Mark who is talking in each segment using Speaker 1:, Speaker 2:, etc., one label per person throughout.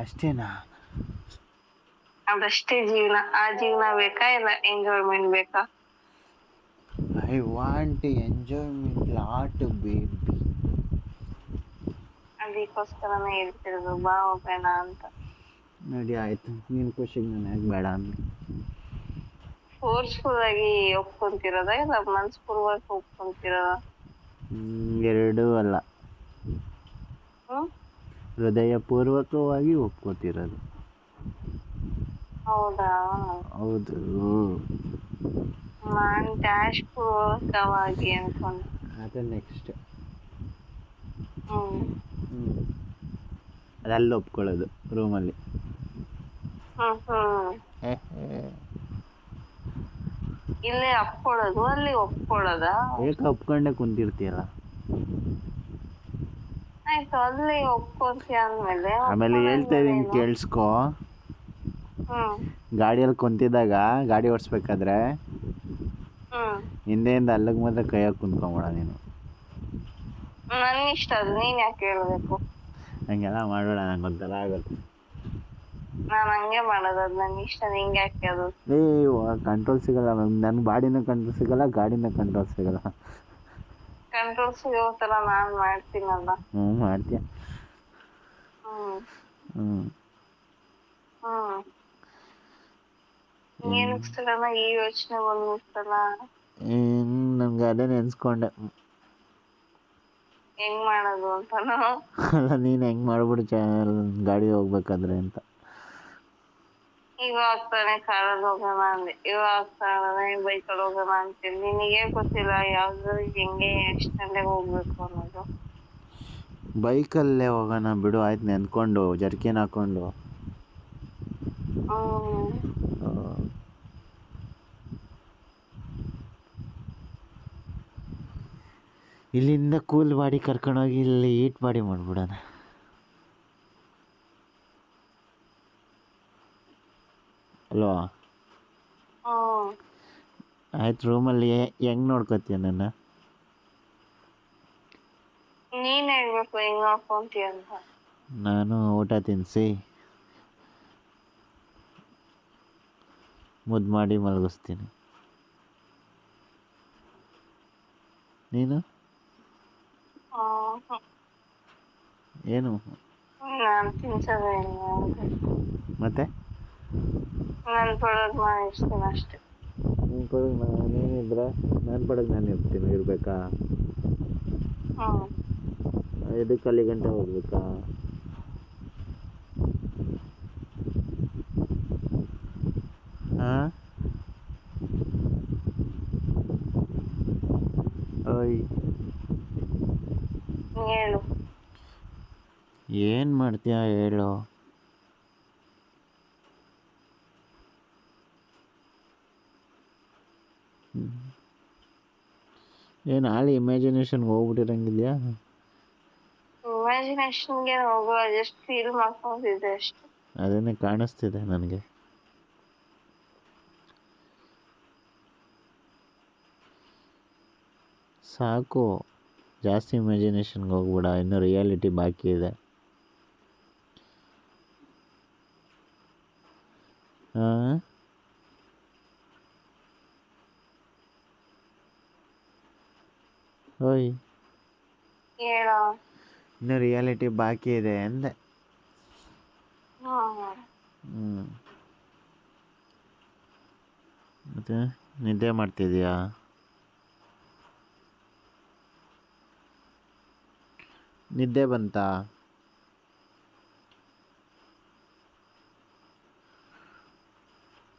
Speaker 1: ಅಷ್ಟೇನಾ
Speaker 2: ಅದಷ್ಟೇ ಜೀವನ. ಆ ಜೀವನ ಬೇಕಾ ಇಲ್ಲ ಎಂಜಾಯ್ಮೆಂಟ್ ಬೇಕಾ?
Speaker 1: I want enjoyment lot baby
Speaker 2: ಅದಕ್ಕೋಸ್ಕರನೇ ಹೇಳ್ತಿರೋದು ಬಾ ಹೋಗೋಣ ಅಂತ.
Speaker 1: ನೋಡಿ ಆಯ್ತು. ನಿನ್ನ ಖುಷಿಗೆ ನಾನು ಯಾಕೆ ಬೇಡ ಅಂದೆ?
Speaker 2: ಫೋರ್ಸ್ಫುಲ್ ಆಗಿ ಒಪ್ಕೊಂತಿರೋದ ಇಲ್ಲ ಮನಸ್ಪೂರ್ವಕ ಒಪ್ಕೊಂತಿರೋದ?
Speaker 1: ಎರಡೂ ಅಲ್ಲ.
Speaker 2: ಹ್ಮ್?
Speaker 1: ಹೃದಯಪೂರ್ವಕವಾಗಿ ಒಪ್ಕೋತಿರೋದು.
Speaker 2: ಹೌದಾ?
Speaker 1: ಹೌದು
Speaker 2: ನಾನ್ ಡ್ಯಾಶ್ ಪೂರ್ವಕವಾಗಿ ಅನ್ಕೊಂಡೆ.
Speaker 1: ಅದು ನೆಕ್ಸ್ಟ್
Speaker 2: ಹ್ಮ್.
Speaker 1: ಅದೆಲ್ಲ ಒಪ್ಕೊಳ್ಳೋದು ರೂಮಲ್ಲಿ
Speaker 2: ಹ್ಮ್ ಹ್ಮ್. ಇಲ್ಲೇ ಅಪ್ಕೊಳ್ಳೋದು ಅಲ್ಲಿ ಒಪ್ಕೊಳ್ಳೋದ?
Speaker 1: ಏಕೆ ಒಪ್ಕೊಂಡೆ ಕುಂತಿರ್ತೀಯಲ್ಲ?
Speaker 2: ಆಯ್ತು ಅಲ್ಲಿ ಒಪ್ಕೊಂತೀಯ ಅಂದ್ಮೇಲೆ
Speaker 1: ಆಮೇಲೆ ಹೇಳ್ತಾ ಇದೀನಿ ಕೇಳಿಸ್ಕೋ.
Speaker 2: ಹ್ಮ್.
Speaker 1: ಗಾಡಿಯಲ್ಲಿ ಕುಂತಿದ್ದಾಗ ಗಾಡಿ ಓಡಿಸ್ಬೇಕಾದ್ರೆ
Speaker 2: ಹ್ಮ್.
Speaker 1: ಹಿಂದೆಯಿಂದ ಅಲ್ಲಿಗೆ ಮಾತ್ರ ಕೈಯಾಗ ಕುಂತ್ಕೊಂಬಿಡ ನೀನು.
Speaker 2: ನನ್ ಇಷ್ಟ ಅದು ನೀನ್ ಯಾಕೆ ಹೇಳ್ಬೇಕು?
Speaker 1: ಹಂಗೆಲ್ಲ ಮಾಡಬೇಡ ನಂಗೆ ಒಂಥರ ಆಗುತ್ತೆ
Speaker 2: ನಾನ್ ಹಂಗೆ ಮಾಡೋದು ಅದ್ ನನ್ ಇಷ್ಟ ನಿಂಗೆ ಯಾಕೆ ಅದು?
Speaker 1: ಏ ಕಂಟ್ರೋಲ್ ಸಿಗಲ್ಲ ನನ್ ಬಾಡಿನ ಕಂಟ್ರೋಲ್ ಸಿಗಲ್ಲ ಗಾಡಿನ ಕಂಟ್ರೋಲ್ ಸಿಗಲ್ಲ.
Speaker 2: ಕಂಟ್ರೋಲ್ ಸಿಗೋ ತರ ನಾನ್ ಮಾಡ್ತೀನಲ್ಲ
Speaker 1: ಹ್ಮ್. ಮಾಡ್ತೀಯ
Speaker 2: ಹ್ಮ್. ಹ್ಮ್. ಏನಕ್ ಸಡನ್ ಈ ಯೋಚನೆ ಬಂದ್ಬಿಡ್ತಲ್ಲ?
Speaker 1: ನನಗೆ ಅದೇ ನೆನೆಸ್ಕೊಂಡೆ.
Speaker 2: ಹೆಂಗ್ ಮಾಡೋದು ಅಂತನೋ?
Speaker 1: ಅಲ್ಲ ನೀನು ಹೆಂಗ್ ಮಾಡ್ಬಿಡು ಚ ಗಾಡಿ ಹೋಗ್ಬೇಕಾದ್ರೆ ಅಂತ.
Speaker 2: ಇವಾಗ ತಾನೇ ಕಾರಲ್ಲಿ ಹೋಗೋಣ ಅಂದೆ ಇವಾಗ ಬೈಕ್ ಬೈಕಲ್ಲಿ ಹೋಗೋಣ ಅಂತೀನಿ ನಿನಗೆ ಗೊತ್ತಿಲ್ಲ ಯಾವ್ದು ಹೆಂಗೆ ಎಷ್ಟು ಗಂಟೆಗೆ ಹೋಗ್ಬೇಕು ಅನ್ನೋದು.
Speaker 1: ಬೈಕಲ್ಲೇ ಹೋಗೋಣ ಬಿಡು ಆಯ್ತು ನೆನ್ಕೊಂಡು ಜರ್ಕಿನ್ ಹಾಕೊಂಡು. ಇಲ್ಲಿಂದ ಕೂಲ್ ಬಾಡಿ ಕರ್ಕೊಂಡೋಗಿ ಇಲ್ಲಿ ಈಟ್ ಮಾಡಿ ಮಾಡ್ಬಿಡೋಣ. ಅಲ್ವಾ ಆಯ್ತು ರೂಮಲ್ಲಿ ಹೆಂಗ್ ನೋಡ್ಕೋತೀಯ ನನ್ನ?
Speaker 2: ನೀನ್ ಹೇಳ್ಬೇಕು ಹೆಂಗ್ ನೋಡ್ಕೊಂತೀಯ ಅಂತ.
Speaker 1: ನಾನು ಊಟ ತಿನ್ಸಿ. ಮುದ್ದು ಮಾಡಿ ಮಲಗಿಸ್ತೀನಿ. ನೀನು? ಏನು?
Speaker 2: ನಾನ್ ತಿನ್ಸೋದೇ ಇಲ್ಲ.
Speaker 1: ಮತ್ತೆ?
Speaker 2: ನನ್ ಪಡೋದ್ ನಾನ್ ಅಷ್ಟೇ
Speaker 1: ನಿನ್ನ ಪಡಗೆ ನಾನೇನಿದ್ರೆ ನನ್ನ ಪಡಗೆ ನಾನು ಇರ್ತೀನಿ ಇರಬೇಕಾ
Speaker 2: ಹ್ಮ್
Speaker 1: ಎದಕ್ಕೆ ಅಲ್ಲಿ ಗಂಟೆ ಹೋಗ್ಬೇಕಾ ಹಾಂ ಓಯ್
Speaker 2: ಹೇಳು
Speaker 1: ಏನು ಮಾಡ್ತೀಯ ಹೇಳು ಏನು ಆಳಿ ಇಮ್ಯಾಜಿನೇಷನ್ಗೆ ಹೋಗ್ಬಿಟ್ಟಿರಂಗಿದ್ಯಾ
Speaker 2: ಇಮ್ಯಾಜಿನೇಷನ್ಗೆ ಹೋಗೋ ಜಸ್ಟ್ ಫೀಲ್ ಮಾಡ್ಕೊಂಡಿದ್ದೆ ಅಷ್ಟೇ.
Speaker 1: ಅದನ್ನೇ ಕಾಣಿಸ್ತಿದೆ ನನಗೆ. ಸಾಕು. ಜಾಸ್ತಿ ಇಮ್ಯಾಜಿನೇಷನ್ಗೆ ಹೋಗ್ಬೇಡ ಇನ್ನೂ ರಿಯಾಲಿಟಿ ಬಾಕಿ ಇದೆ. ಹಾಂ
Speaker 2: ಹೇಳೋ.
Speaker 1: ಇನ್ನೂ ರಿಯಾಲಿಟಿ ಬಾಕಿ ಇದೆ ಅಂದೆ. ಹ್ಞೂ ಮತ್ತೆ ನಿದ್ದೆ ಮಾಡ್ತಿದ್ಯಾ? ನಿದ್ದೆ ಬಂತಾ?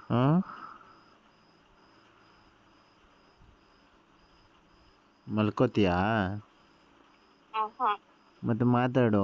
Speaker 1: ಹಾಂ? ಮಲ್ಕೋತೀಯಾ? ಮತ್ತೆ ಮಾತಾಡು.